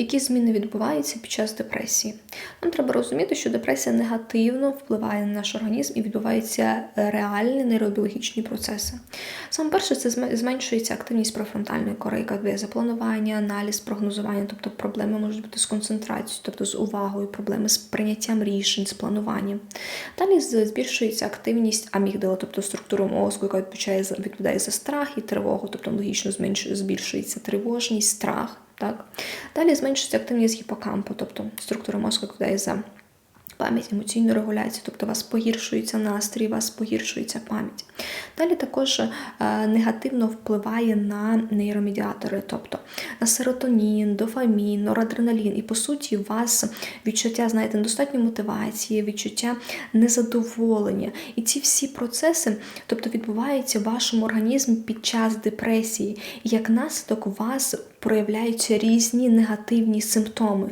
які зміни відбуваються під час депресії. Нам треба розуміти, що депресія негативно впливає на наш організм і відбуваються реальні нейробіологічні процеси. Саме перше, це зменшується активність префронтальної кори, яка відповідає за планування, аналіз, прогнозування, тобто проблеми можуть бути з концентрацією, тобто з увагою, проблеми з прийняттям рішень, з плануванням. Далі збільшується активність амігдала, тобто структури мозку, яка відповідає за страх і тривогу, тобто логічно збільшується тривожність, страх. Так? Далі зменшується активність гіпокампу, тобто структура мозку яка відповідає за пам'ять, емоційну регуляцію, тобто у вас погіршується настрій, у вас погіршується пам'ять. Далі також е, негативно впливає на нейромедіатори, тобто на серотонін, дофамін, норадреналін. І по суті, у вас відчуття, знаєте, недостатньої мотивації, відчуття незадоволення. І ці всі процеси, тобто, відбуваються в вашому організмі під час депресії. І як наслідок у вас проявляються різні негативні симптоми.